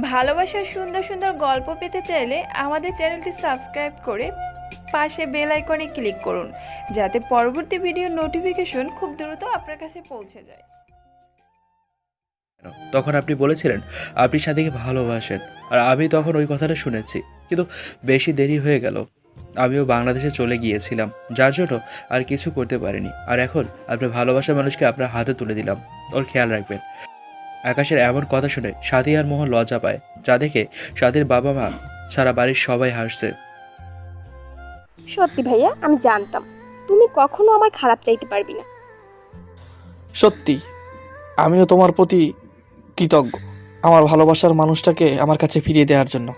ভালোবাসার সুন্দর সুন্দর গল্প পেতে চাইলে আমাদের চ্যানেলটি সাবস্ক্রাইব করে পাশে বেল আইকনে ক্লিক করুন, যাতে পরবর্তী ভিডিও নোটিফিকেশন খুব দ্রুত আপনার কাছে পৌঁছে যায়। তখন আপনি বলেছিলেন, আপনি সাথীকে ভালোবাসেন। আর আমি তখন ওই কথাটা শুনেছি। কিন্তু বেশি দেরি হয়ে গেল। আমিও বাংলাদেশে চলে গিয়েছিলাম। যার জন্য আর কিছু করতে পারিনি। আর এখন আপনার ভালোবাসার মানুষকে আপনার হাতে তুলে দিলাম। ওর খেয়াল রাখবেন। আকাশের এমন কথা শুনে সাথী আর মোহন লজ্জা পায়। যা দেখে সাথীর বাবা মা সারা বাড়ির সবাই হাসছে। সত্যি ভাইয়া আমি জানতাম। তুমি কখনো আমার খারাপ চাইতে পারবি না। সত্যি আমিও তোমার প্রতি কৃতজ্ঞ আমার ভালোবাসার মানুষটাকে আমার কাছে ফিরিয়ে দেওয়ার জন্য।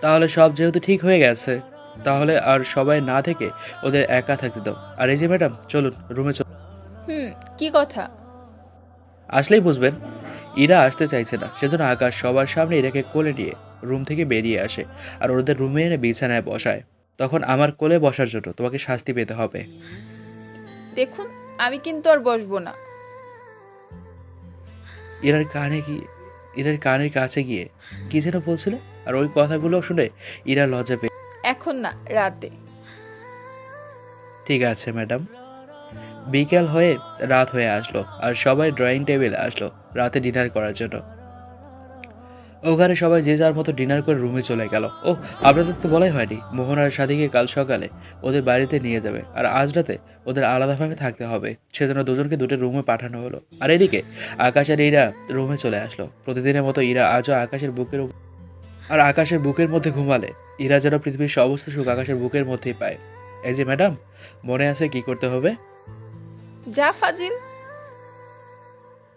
তাহলে সব যেহেতু ঠিক হয়ে গেছে তাহলে আর সবাই না থেকে ওদের একা থাকতে দাও। আর এই যে ম্যাডাম চলুন রুমে চল হুম কি কথা? আসলেই বুঝবেন ইরা আসতে চাইছে না। সেজন্য আকাশ সবার সামনে ইরাকে কোলে নিয়ে রুম থেকে বেরিয়ে আসে আর ওদের রুমে এনে বিছানায় বসায়। তখন আমার কোলে বসার জন্য তোমাকে শাস্তি পেতে হবে। দেখুন আমি কিন্তু আর বসবো না। ইরার কানে গিয়ে ইরার কানের কাছে গিয়ে কি যেন বলছিল? আর ওই কথাগুলো শুনে ইরা লজ্জা পেয়ে এখন না রাতে। ঠিক আছে ম্যাডাম। বিকেল হয়ে রাত হয়ে আসলো আর সবাই ড্রয়িং টেবিলে আসলো রাতে ডিনার করার জন্য। ওখানে সবাই যে যার মতো ডিনার করে রুমে চলে গেল। ও আপনাদের তো বলাই হয়নি, মোহন আর সাদিকে কাল সকালে ওদের বাড়িতে নিয়ে যাবে আর আজ রাতে ওদের আলাদাভাবে থাকতে হবে, সেজন্য দুজনকে দুটো রুমে পাঠানো হলো। আর এদিকে আকাশ আর ইরা রুমে চলে আসলো। প্রতিদিনের মতো ইরা আজও আকাশের বুকের আর আকাশের বুকের মধ্যে ঘুমালে। ইরা যেন পৃথিবীর সমস্ত সুখ আকাশের বুকের মধ্যেই পায়। এই যে ম্যাডাম, মনে আছে কি করতে হবে? যা ফাজিল।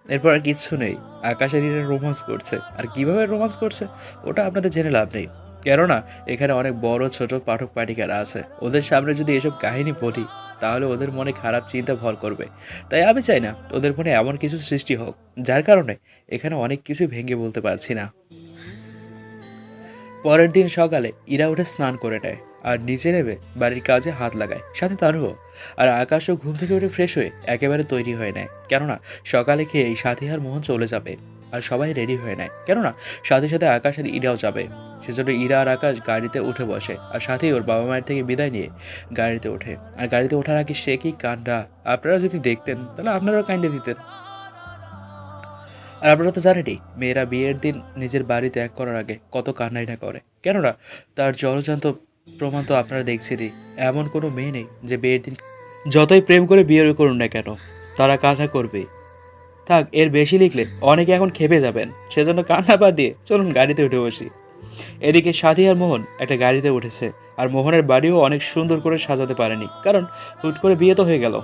এরপর আর কিচ্ছু নেই। আকাশের ইরা রোমান্স করছে। আর কীভাবে রোমান্স করছে, ওটা আপনাদের জেনে লাভ নেই। কেননা, এখানে অনেক বড়, ছোট পাঠক পাঠিকারা আছে। ওদের সামনে যদি এসব কাহিনী বলি, তাহলে ওদের মনে খারাপ চিন্তা ভর করবে। তাই আমি চাই না ওদের মনে এমন কিছু সৃষ্টি হোক, যার কারণে এখানে অনেক কিছু ভেঙে বলতে পারছি না। পরের দিন সকালে ইরা উঠে স্নান করে নেয়। আর নিচে নেবে বাড়ির কাজে হাত লাগায়, সাথে তারও। আর আকাশও ঘুম থেকে উঠে ফ্রেশ হয়ে একেবারে তৈরি হয়ে নেয়। কেননা, সকালে খেয়ে এই সাথী আর মোহন চলে যাবে আর সবাই রেডি হয়ে নেয়। কেননা, সাথে সাথে আকাশ আর ইরাও যাবে। সেজন্য ইরা আর আকাশ গাড়িতে উঠে বসে আর সাথে ওর বাবা মায়ের থেকে বিদায় নিয়ে গাড়িতে ওঠে। আর গাড়িতে ওঠার আগে সে কি কান্ডা আপনারা যদি দেখতেন, তাহলে আপনারাও কান্দে দিতেন। আর আপনারা তো জানেনই, মেয়েরা বিয়ের দিন নিজের বাড়ি ত্যাগ করার আগে কত কান্নাই না করে। কেননা, তার জলজান্ত প্রমাণ তো আপনারা দেখছেনই। এমন কোনো মেয়ে নেই যে বিয়ের দিন যতই প্রেম করে বিয়ে করুন না কেন, তারা কান্না করবে। থাক, এর বেশি লিখলে অনেকে এখন খেপে যাবেন। সেজন্য কান্না বাদ দিয়ে চলুন গাড়িতে উঠে বসি। এদিকে সাথী আর মোহন একটা গাড়িতে উঠেছে, আর মোহনের বাড়িও অনেক সুন্দর করে সাজাতে পারেনি, কারণ হুট করে বিয়ে তো হয়ে গেল।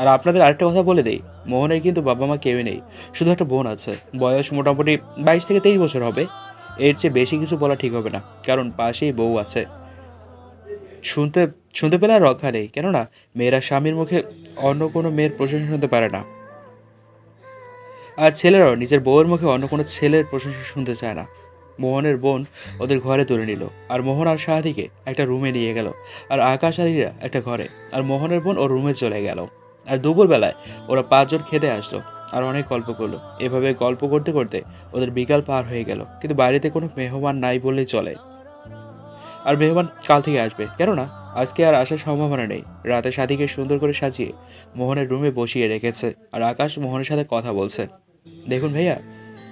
আর আপনাদের আরেকটা কথা বলে দেই, মোহনের কিন্তু বাবা মা কেউই নেই, শুধু একটা বোন আছে। বয়স মোটামুটি বাইশ থেকে তেইশ বছর হবে। এর চেয়ে বেশি কিছু বলা ঠিক হবে না, কারণ পাশেই বউ আছে। শুনতে শুনতে পেলে আর রক্ষা নেই। কেননা, মেয়েরা স্বামীর মুখে অন্য কোনো মেয়ের প্রশংসা শুনতে পারে না। আর ছেলেরাও নিজের বউয়ের মুখে অন্য কোনো ছেলের প্রশংসা শুনতে চায় না। মোহনের বোন ওদের ঘরে তুলে নিল। আর মোহন আর সাহাদিকে একটা রুমে নিয়ে গেল। আর আকাশ আর একটা ঘরে। আর মোহনের বোন ওর রুমে চলে গেল। আর দুপুরবেলায় ওরা পাঁচজন খেতে আসলো। আর অনেক গল্প করল। এভাবে গল্প করতে করতে ওদের বিকাল পার হয়ে গেল। কিন্তু বাড়িতে কোনো মেহমান নাই বললেই চলে। আর মেহমান কাল থেকে আসবে। কেননা আজকে আর আসার সম্ভাবনা নেই। রাতে সাথীকে সুন্দর করে সাজিয়ে মোহনের রুমে বসিয়ে রেখেছে আর আকাশ মোহনের সাথে কথা বলছে। দেখুন ভাইয়া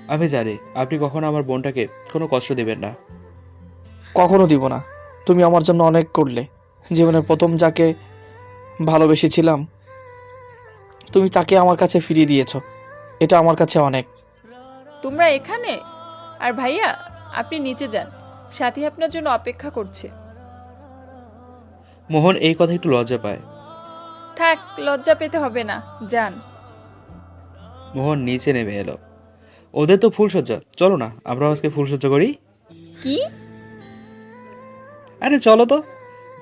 আমি জানি আপনি কখনো আমার বোনটাকে কোনো কষ্ট দেবেন না। কখনো দিব না। তুমি আমার জন্য অনেক করলে। জীবনের প্রথম যাকে ভালোবেসেছিলাম তুমি তাকে আমার কাছে ফিরিয়ে দিয়েছ। এটা আমার কাছে অনেক। তোমরা এখানে? আর ভাইয়া আপনি নিচে যান। সাথী আপনার জন্য অপেক্ষা করছে। মোহন এই কথা একটু লজ্জা পায়। থাক লজ্জা পেতে হবে না যান। মোহন নিচে নেমে এলো। ওদের তো ফুলসজ্জা চলো না আমরা আজকে ফুলসজ্জা করি। কি? আরে চলো তো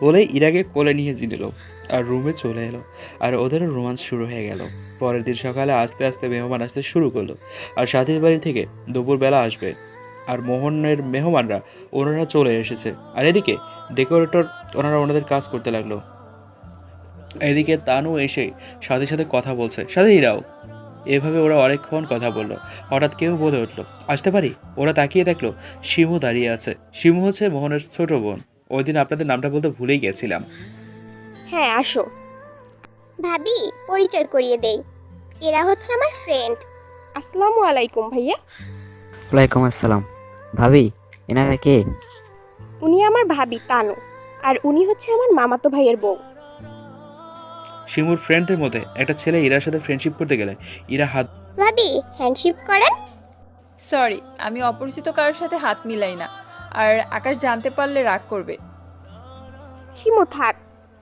বলে ইরাকে কোলে নিয়ে নিল আর রুমে চলে এলো। আর ওদেরও রোমান্স শুরু হয়ে গেল। পরের দিন সকালে আস্তে আস্তে মেহমান আসতে শুরু করল। আর সাথীর বাড়ি থেকে দুপুরবেলা আসবে। আর মোহনের মেহমানরা ওনারা চলে এসেছে। আর এদিকে ডেকোরেটর ওনারা ওনাদের কাজ করতে লাগল। এদিকে তানু এসে সাথে সাথে কথা বলছে। সাথে ইরাও এভাবে ওরা অনেকক্ষণ কথা বলল। হঠাৎ কেউ বলে উঠল আসতে পারি? ওরা তাকিয়ে দেখল শিমু দাঁড়িয়ে আছে। শিমু হচ্ছে মোহনের ছোট বোন। ওই দিন আপনাদের নামটা বলতে ভুলেই গেছিলাম। হ্যাঁ আসো। ভাবি পরিচয় করিয়ে দেই। এরা হচ্ছে আমার ফ্রেন্ড আসসালামু আলাইকুম ভাইয়া। ওয়ালাইকুম আসসালাম। ভাবি এনারা কে? উনি আমার ভাবি তানু। আর উনি হচ্ছে আমার মামাতো ভাইয়ের বউ। শিমুর ফ্রেন্ডদের মধ্যে একটা ছেলে ইরার সাথে ফ্রেন্ডশিপ করতে গেলে ইরা হাত ভাবি হ্যান্ডশিপ করেন? সরি আমি অপরিচিত কারোর সাথে হাত মিলাই না। আর আকাশ জানতে পারলে রাগ করবে। শিমু থাক।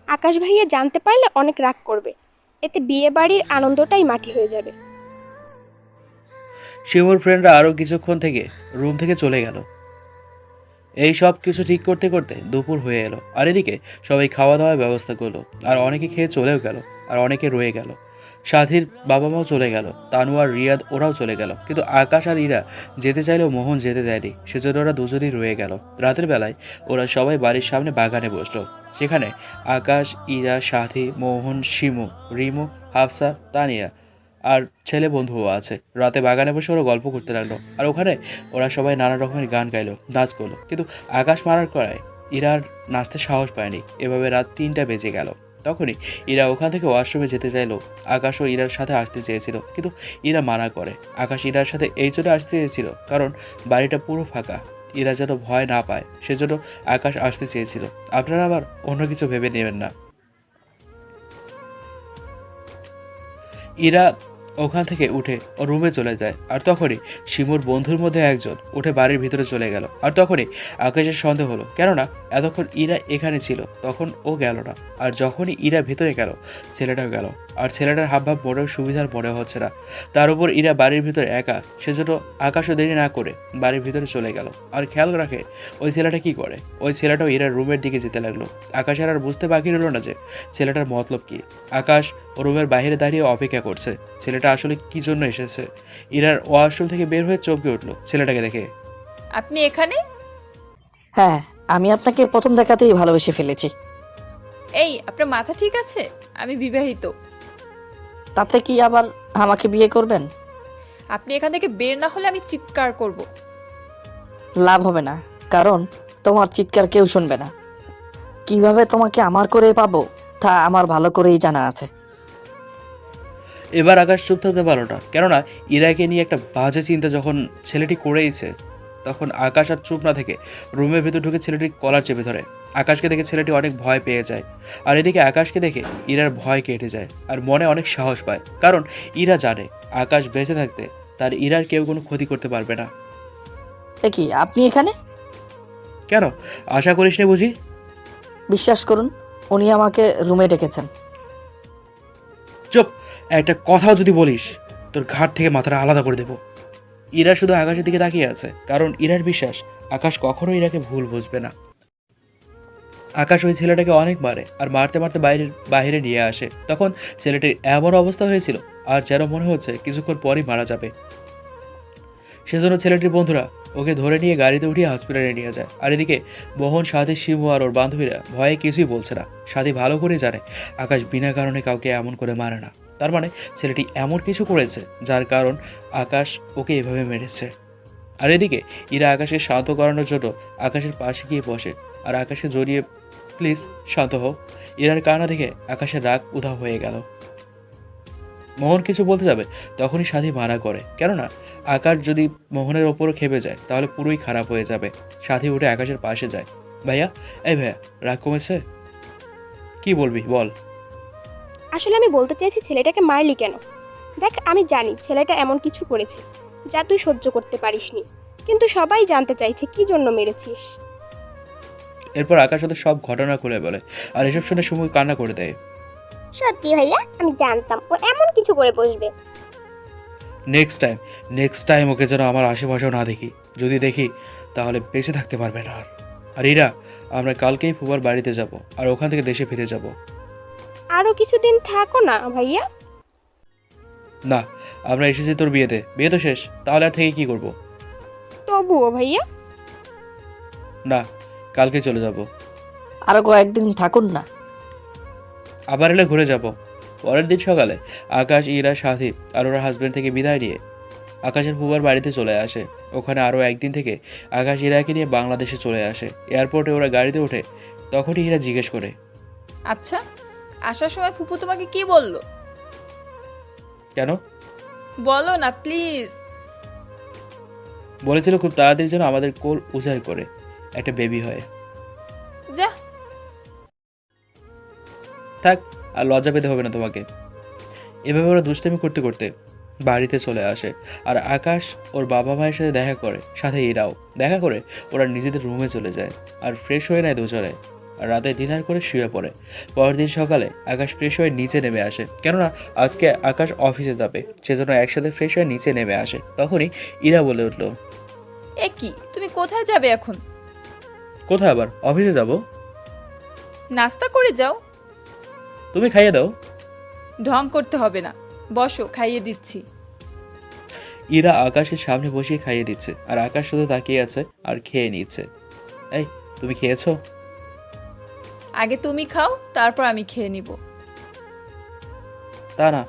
আকাশ ভাইয়া জানতে পারলে অনেক রাগ করবে। এতে বিয়ে বাড়ির আনন্দটাই মাটি হয়ে যাবে। শিমুর ফ্রেন্ডরা আরও কিছুক্ষণ থেকে রুম থেকে চলে গেল। এই সব কিছু ঠিক করতে করতে দুপুর হয়ে এলো। আর এদিকে সবাই খাওয়া দাওয়ার ব্যবস্থা করল। আর অনেকে খেয়ে চলেও গেল। আর অনেকে রয়ে গেল। সাথীর বাবা মাও চলে গেল। তানু আর রিয়াদ ওরাও চলে গেল। কিন্তু আকাশ আর ইরা যেতে চাইলেও মোহন যেতে দেয়নি। সেজন্য ওরা দুজনেই রয়ে গেল। রাতের বেলায় ওরা সবাই বাড়ির সামনে বাগানে বসল। সেখানে আকাশ, ইরা, সাথী, মোহন, শিমু, রিমু, হাফসা, তানিয়া আর ছেলে বন্ধুও আছে। রাতে বাগানে বসে ওরা গল্প করতে লাগল। আর ওখানে ওরা সবাই নানা রকমের গান গাইলো, নাচ করল। কিন্তু আকাশ মারার করায় ইরা আর নাচতে সাহস পায়নি। এভাবে রাত তিনটা বেজে গেল। তখনই ইরা ওখান থেকে ওয়াশরুমে যেতে চাইলো। আকাশ ও ইরার সাথে আসতে চেয়েছিল। কিন্তু ইরা মানা করে। আকাশ ইরার সাথে এই জন্য আসতে চেয়েছিল কারণ বাড়িটা পুরো ফাঁকা। ইরা যেন ভয় না পায়, সেজন্য আকাশ আসতে চেয়েছিল। আপনারা আবার অন্য কিছু ভেবে নেবেন না। ইরা ওখান থেকে উঠে ও রুমে চলে যায়। আর তখনই শিমুর বন্ধুর মধ্যে একজন উঠে বাড়ির ভিতরে চলে গেল। আর তখনই আকাশের সন্দেহ হলো, কেননা এতক্ষণ ইরা এখানে ছিল, তখন ও গেল না। আর যখনই ইরা ভিতরে গেল, ছেলেটাও গেল। আর ছেলেটার হাবভাব বড় সুবিধার মনে হচ্ছে না। তার উপর ইরা বাড়ির ভিতরে একা সেজন্য আকাশও দেরি না করে বাড়ির ভিতরে চলে গেল। আর খেয়াল রাখে ওই ছেলেটা কি করে? ওই ছেলেটাও ইরার রুমের দিকে যেতে লাগল। আকাশের আর বুঝতে বাকি রইল না যে ছেলেটার মতলব কি। আকাশ ও রুমের বাইরে দাঁড়িয়ে অপেক্ষা করছে ছেলেটা আসলে কি জন্য এসেছে? ইরার ওয়াশরুম থেকে বের হয়ে চমকে উঠল ছেলেটাকে দেখে। আপনি এখানে? হ্যাঁ আমি আপনাকে প্রথম দেখাতেই ভালোবেসে ফেলেছি। এই আপনার মাথা ঠিক আছে? আমি বিবাহিত। তাতে কি আবার আমাকে বিয়ে করবেন? আপনি এখান থেকে বের না হলে আমি চিৎকার করব। লাভ হবে না কারণ তোমার চিৎকার কেউ শুনবে না। কীভাবে তোমাকে আমার করে পাবো তা আমার ভালো করেই জানা আছে। এবার আকাশ চুপ থাকতে পারল না কেননা ইরাকে নিয়ে একটা বাজে চিন্তা যখন ছেলেটি করেইছে তখন আকাশ আর চুপ না থেকে রুমের ভেতর ঢুকে ছেলেটির কলার চেপে ধরে। আকাশকে দেখে ছেলেটি অনেক ভয় পেয়ে যায় আর এদিকে আকাশকে দেখে ইরার ভয় কেটে যায় আর মনে অনেক সাহস পায়। কারণ ইরা জানে আকাশ বেঁচে থাকতে তার ইরার কেউ কোনো ক্ষতি করতে পারবে না। এ কি আপনি এখানে? কেন? আশা করিস নে বুঝি? বিশ্বাস করুন উনি আমাকে রুমে ডেকেছেন। চুপ! একটা কথাও যদি বলিস তোর ঘাট থেকে মাথাটা আলাদা করে দেব। ইরা শুধু আকাশের দিকে তাকিয়ে আছে, কারণ ইরার বিশ্বাস, আকাশ কখনো ইরাকে ভুল বুঝবে না। আকাশ ওই ছেলেটাকে অনেক মারে আর মারতে মারতে বাইরের বাইরে নিয়ে আসে। তখন ছেলেটির এমন অবস্থা হয়েছিল, আর যেন মনে হচ্ছে কিছুক্ষণ পরই মারা যাবে। সেজন্য ছেলেটির বন্ধুরা ওকে ধরে নিয়ে গাড়িতে উঠিয়ে হসপিটালে নিয়ে যায়। আর এদিকে মোহন, সাথী শিবু আর ওর বান্ধবীরা ভয়ে কিছুই বলছে না। সাথী ভালো করে জানে, আকাশ বিনা কারণে কাউকে এমন করে মারে না। তার মানে ছেলেটি এমন কিছু করেছে যার কারণ আকাশ ওকে এভাবে মেরেছে। আর এদিকে ইরা আকাশকে শান্ত করানোর জন্য আকাশের পাশে গিয়ে বসে। আর আকাশে জড়িয়ে, প্লিজ, শান্ত হও। ইরার কান্না দেখে আকাশের রাগ উধাও হয়ে গেল। মোহন কিছু বলতে যাবে, তখনই সাথী মানা করে। কেননা, আকাশ যদি মোহনের ওপরও খেপে যায়, তাহলে পুরোই খারাপ হয়ে যাবে। সাথী উঠে আকাশের পাশে যায়। ভাইয়া, এই ভাইয়া, রাগ কমেছে? কি বলবি, বল। আসলে আমি বলতে চাইছি ছেলেটাকে মারলি কেন? দেখ আমি জানি ছেলেটা এমন কিছু করেছে যা তুই সহ্য করতে পারিসনি। কিন্তু সবাই জানতে চাইছে কি জন্য মেরেছিস। এরপর আকাশ ওদের সব ঘটনা খুলে বলে আর এসব শুনে সময় কান্না করে দেয়। সত্যি ভাইয়া আমি জানতাম। ও এমন কিছু করে বসবে। Next time next time okay যেন আমার আশেপাশেও না দেখি। যদি দেখি তাহলে বেঁচে থাকতে পারবে না আর। আর ইরা আমরা কালকেই ফুবার বাড়িতে যাব আর ওখান থেকে দেশে ফিরে যাব। আরও কিছুদিন থাকো না ভাইয়া। না আমরা এসেছি তোর বিয়েতে। বিয়ে তো শেষ তাহলে আর থেকে কি করব? তবুও ভাইয়া। না কালকে চলে যাব। আরও কয়েকদিন থাকুন না। আবার এলে ঘুরে যাব। পরের দিন সকালে আকাশ ইরা সাথী আর ওরা হাজব্যান্ড থেকে বিদায় নিয়ে আকাশের ফুবার বাড়িতে চলে আসে। ওখানে আরও একদিন থেকে আকাশ ইরাকে নিয়ে বাংলাদেশে চলে আসে। এয়ারপোর্টে ওরা গাড়িতে ওঠে তখনই ইরা জিজ্ঞেস করে। আচ্ছা আসার সময় ফুপু তোমাকে কি বলল? কেন? বলো না প্লিজ। বলেছিল খুব তাড়াতাড়ি যেন আমাদের কোল উজাড় করে একটা বেবি হয়। যা। থাক আর লজ্জা পেতে হবে না তোমাকে। এভাবে ওরা দুষ্টামি করতে করতে বাড়িতে চলে আসে আর আকাশ ওর বাবা মায়ের সাথে দেখা করে সাথে এরাও। দেখা করে ওরা নিজেদের রুমে চলে যায় আর ফ্রেশ হয়ে নেয় দুজনে। রাতে ডিনার করে শুয়ে পড়ে। পরের দিন সকালে আকাশ ফ্রেশ হয়ে নিচে নেমে আসে। কেননা আজকে আকাশ অফিসে যাবে সেজন্য একসাথে ফ্রেশ হয়ে নিচে নেমে আসে। তখনই ইরা বলে উঠল এ কি? তুমি কোথায় যাবে এখন? কোথায় আবার? অফিসে যাব? নাস্তা করে যাও। তুমি খাইয়ে দাও। ঢং করতে হবে না। বসো খাইয়ে দিচ্ছি। ইরা আকাশকে সামনে বসিয়ে খাইয়ে দিচ্ছে আর আকাশ শুধু তাকিয়ে আছে আর খেয়ে নিচ্ছে। এই তুমি খেয়েছো? আগে তুমি খাও তারপর আমি খেয়ে নিব। তা না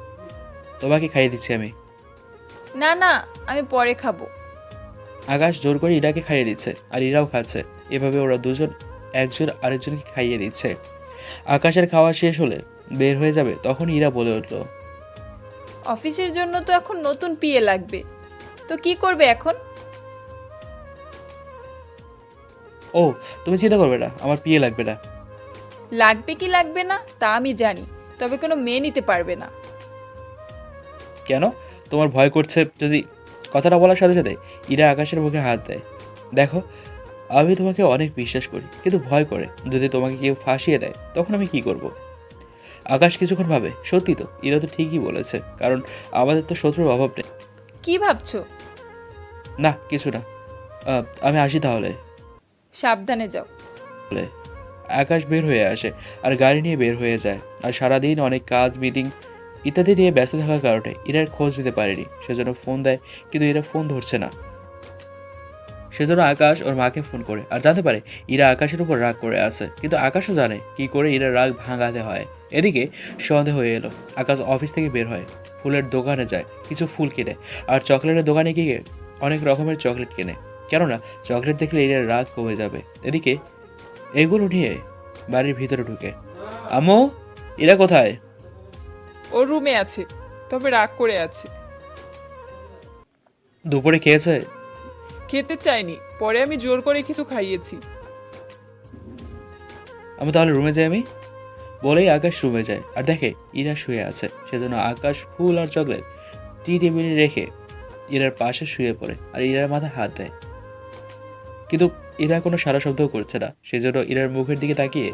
তোমাকে খাইয়ে দিচ্ছি আমি। না না আমি পরে খাব। আকাশ জোর করে ইরাকে খাইয়ে দিচ্ছে আর ইরাও খাচ্ছে। এভাবে ওরা দুজন একজন আরেকজনকে খাইয়ে দিচ্ছে। আকাশের খাওয়া শেষ হলে বের হয়ে যাবে তখন ইরা বলে উঠল অফিসের জন্য তো এখন নতুন পিএ লাগবে। তো কি করবে এখন? ও তুমি চিন্তা করবে না আমার পিয়ে লাগবে না। লাগবে কি লাগবে না তা আমি জানি তবে কোনো মেয়ে নিতে পারবে না। কেন? তোমার ভয় করছে যদি কথাটা বলার সাথে সাথে ইরা আকাশের মুখে হাত দেয়। দেখো আমি তোমাকে অনেক বিশ্বাস করি কিন্তু ভয় করে যদি তোমাকে কেউ ফাঁসিয়ে দেয় তখন আমি কি করব। আকাশ কিছুক্ষণ ভাবে সত্যি তো ইরা তো ঠিকই বলেছে কারণ আমাদের তো শত্রুর অভাব নেই। কি ভাবছ? না কিছু না। আহ, আমি আসি তাহলে। সাবধানে যাও। বলে আকাশ বের হয়ে আসে আর গাড়ি নিয়ে বের হয়ে যায়। আর সারাদিন অনেক কাজ মিটিং ইত্যাদি নিয়ে ব্যস্ত থাকার কারণে ইরার খোঁজ দিতে পারেনি। সেজন্য ফোন দেয়, কিন্তু ইরা ফোন ধরছে না। সেজন্য আকাশ ওর মাকে ফোন করে। আর জানতে পারে, ইরা আকাশের উপর রাগ করে আছে। কিন্তু আকাশও জানে কি করে ইরা রাগ ভাঙাতে হয়। এদিকে সন্দেহ হয়ে এলো। আকাশ অফিস থেকে বের হয়, ফুলের দোকানে যায়, কিছু ফুল কিনে। আর চকলেটের দোকানে গিয়ে অনেক রকমের চকলেট কেনে। কেননা, চকলেট দেখলে এর রাগ কমে যাবে। এদিকে এগুলো নিয়ে বাড়ির ভিতরে ঢুকে। আম্মু এরা কোথায়? ও রুমে আছে তবে রাগ করে আছে। দুপুরে খেয়েছে? খেতে চাইনি পরে আমি জোর করে কিছু খাইয়েছি। আমি তাহলে রুমে যাই আমি? বলেই আকাশ রুমে যায়। আর দেখে ইরা শুয়ে আছে। সেজন্য আকাশ ফুল আর চকলেট টি টেবিলে রেখে ইরার পাশে শুয়ে পড়ে। আর ইরার মাথায় হাত দেয়। কিন্তু ইরা কোনো সারা শব্দও করছে না। সেজন্য ইরার মুখের দিকে তাকিয়ে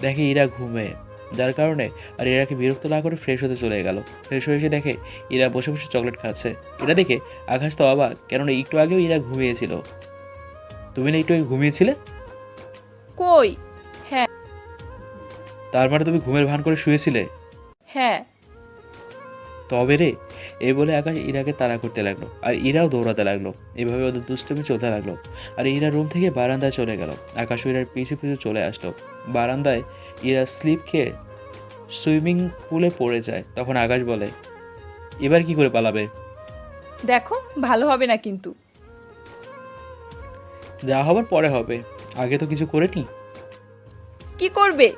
দেখে ইরা ঘুমে। যার কারণে আর ইরাকে বিরক্ত না করে ফ্রেশ হতে চলে গেল। ফ্রেশ হয়ে এসে দেখে ইরা বসে বসে চকলেট খাচ্ছে। এটা দেখে আকাশ তো অবাক কেননা একটু আগেও ইরা ঘুমিয়েছিল। তুমি না একটু আগে ঘুমিয়েছিলে? কই? হ্যাঁ। তার মানে তুমি ঘুমের ভান করে শুয়েছিলে? হ্যাঁ। তবে রে এ বলে আকাশ ইরাকে তাড়া করতে লাগল আর ইরাও দৌড়াতে লাগল। এভাবে ওদের দুষ্টমি চলতে লাগল আর ইরা রুম থেকে বারান্দায় চলে গেল। আকাশ ইরার পিছু পিছু চলে আসলো। বারান্দায় ইরা স্লিপ খেয়ে সুইমিং পুলে পড়ে যায়। তখন আকাশ বলে এবার কি করে পালাবে? দেখো ভালো হবে না কিন্তু। যা হবার পরে হবে। আগে তো কিছু করে করেনি। কি করবে?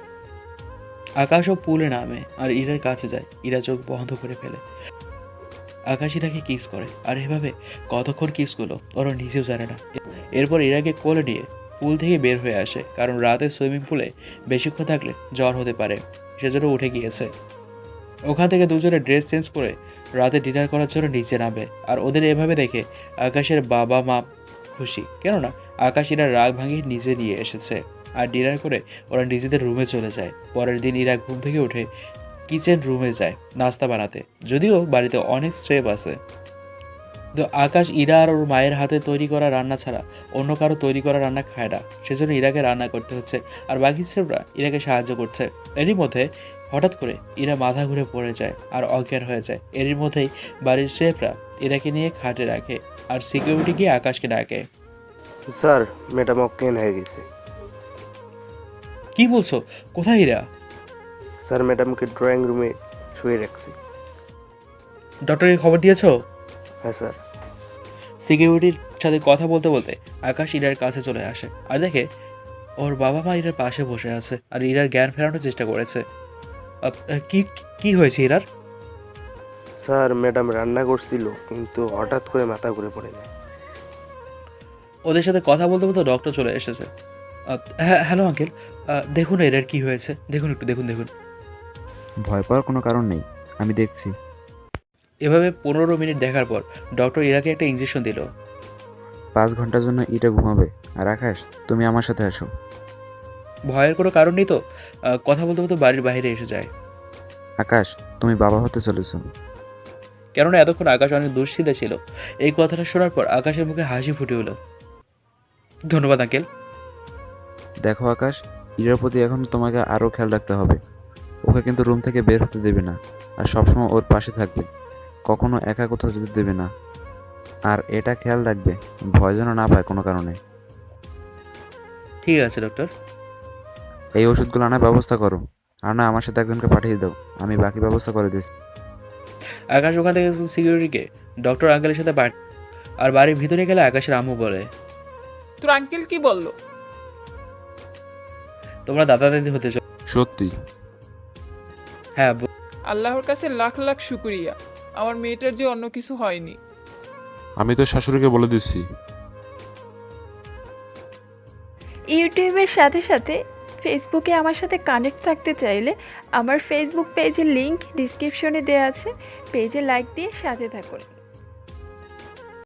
আকাশও পুলে নামে আর ইরার কাছে যায়। ইরা চোখ বন্ধ করে ফেলে। আকাশ ইরাকে কিস করে। আর এভাবে কতক্ষণ কিস করল ওরা নিজেও জানে না। এরপর ইরাকে কোলে নিয়ে পুল থেকে বের হয়ে আসে। কারণ রাতে সুইমিং পুলে বেশিক্ষণ থাকলে জ্বর হতে পারে। সেজন্য উঠে গিয়েছে। ওখান থেকে দুজনে ড্রেস চেঞ্জ করে রাতে ডিনার করার জন্য নিচে নামে। আর ওদের এভাবে দেখে আকাশের বাবা মা খুশি। কেননা আকাশ ইরা রাগ ভাঙিয়ে নিজে নিয়ে এসেছে। আর ডিনার করে ওরা নিজেদের রুমে চলে যায়। পরের দিন ইরা ঘুম থেকে উঠে কিচেন রুমে যায় নাস্তা বানাতে। যদিও বাড়িতে অনেক স্ট্রেপ আছে। তো আকাশ ইরা আর ওর মায়ের হাতে তৈরি করা রান্না ছাড়া অন্য কারও তৈরি করা রান্না খায় না। সেজন্য ইরাকে রান্না করতে হচ্ছে আর বাকি স্ট্রেপরা ইরাকে সাহায্য করছে। এরই মধ্যে হঠাৎ করে ইরা মাথা ঘুরে পড়ে যায় আর অজ্ঞান হয়ে যায়। এরই মধ্যেই বাড়ির স্ট্রেপরা ইরাকে নিয়ে খাটে রাখে আর সিকিউরিটি গিয়ে আকাশকে ডাকে। স্যার ম্যাডাম হয়ে গেছে। কি বলছো? কোথায় ইরা স্যার ম্যাডামকে ড্রয়িং রুমে শুয়ে রাখছি। ডক্টরকে খবর দিয়েছ? হ্যাঁ স্যার। সিকিউরিটির সাথে কথা বলতে বলতে আকাশ ইরার কাছে চলে আসে। আর দেখে ওর বাবা মা ইরার পাশে বসে আছে আর ইরার জ্ঞান ফেরানোর চেষ্টা করেছে। কি কি হয়েছে ইরার? স্যার ম্যাডাম রান্না করছিল কিন্তু হঠাৎ করে মাথা ঘুরে পড়ে যায়। ওদের সাথে কথা বলতে বলতে ডক্টর চলে এসেছে। হ্যাঁ হ্যালো আঙ্কেল। দেখুন এরার কি হয়েছে। দেখুন একটু দেখুন দেখুন। ভয় পাওয়ার কোনো কারণ নেই। আমি দেখছি। এভাবে পনেরো মিনিট দেখার পর ডক্টর ইরাকে একটা ইঞ্জেকশন দিল। পাঁচ ঘণ্টার জন্য ইটা ঘুমাবে। আর আকাশ তুমি আমার সাথে আসো। ভয়ের কোনো কারণ নেই তো? আহ, কথা বলতে বলতে বাড়ির বাইরে এসে যায়। আকাশ তুমি বাবা হতে চলেছো। কেননা এতক্ষণ আকাশ অনেক দুশ্চিন্তা ছিল। এই কথাটা শোনার পর আকাশের মুখে হাসি ফুটে হলো ধন্যবাদ আঙ্কেল। দেখো আকাশ ইরার প্রতি এখন তোমাকে আরও খেয়াল রাখতে হবে। ওকে কিন্তু রুম থেকে বের হতে দেবে না আর সবসময় ওর পাশে থাকবে। কখনো একা কোথাও যেতে দেবে না। আর এটা খেয়াল রাখবে ভয় যেন না পায় কোনো কারণে। ঠিক আছে ডক্টর এই ওষুধগুলো আনার ব্যবস্থা করো। আর না আমার সাথে একজনকে পাঠিয়ে দাও। আমি বাকি ব্যবস্থা করে দিচ্ছি। আকাশ ওখান থেকে সিকিউরিটিকে ডক্টর আঙ্কেলের সাথে বাড়ি আর বাড়ির ভিতরে গেলে আকাশের আম্মু বলে। তোর আঙ্কেল কি বলল? তোমরা দাদা দাদি হতে চাও সত্যি? হ্যাঁ আল্লাহর কাছে লাখ লাখ শুক্রিয়া। আমার মেয়েটার যে অন্য কিছু হয়নি। আমি তো শাশুড়িকে বলে দিচ্ছি। ইউটিউবের সাথে সাথে ফেসবুকে আমার সাথে কানেক্ট থাকতে চাইলে আমার ফেসবুক পেজের লিংক ডিসক্রিপশনে দেওয়া আছে। পেজে লাইক দিয়ে সাথে থাকুন।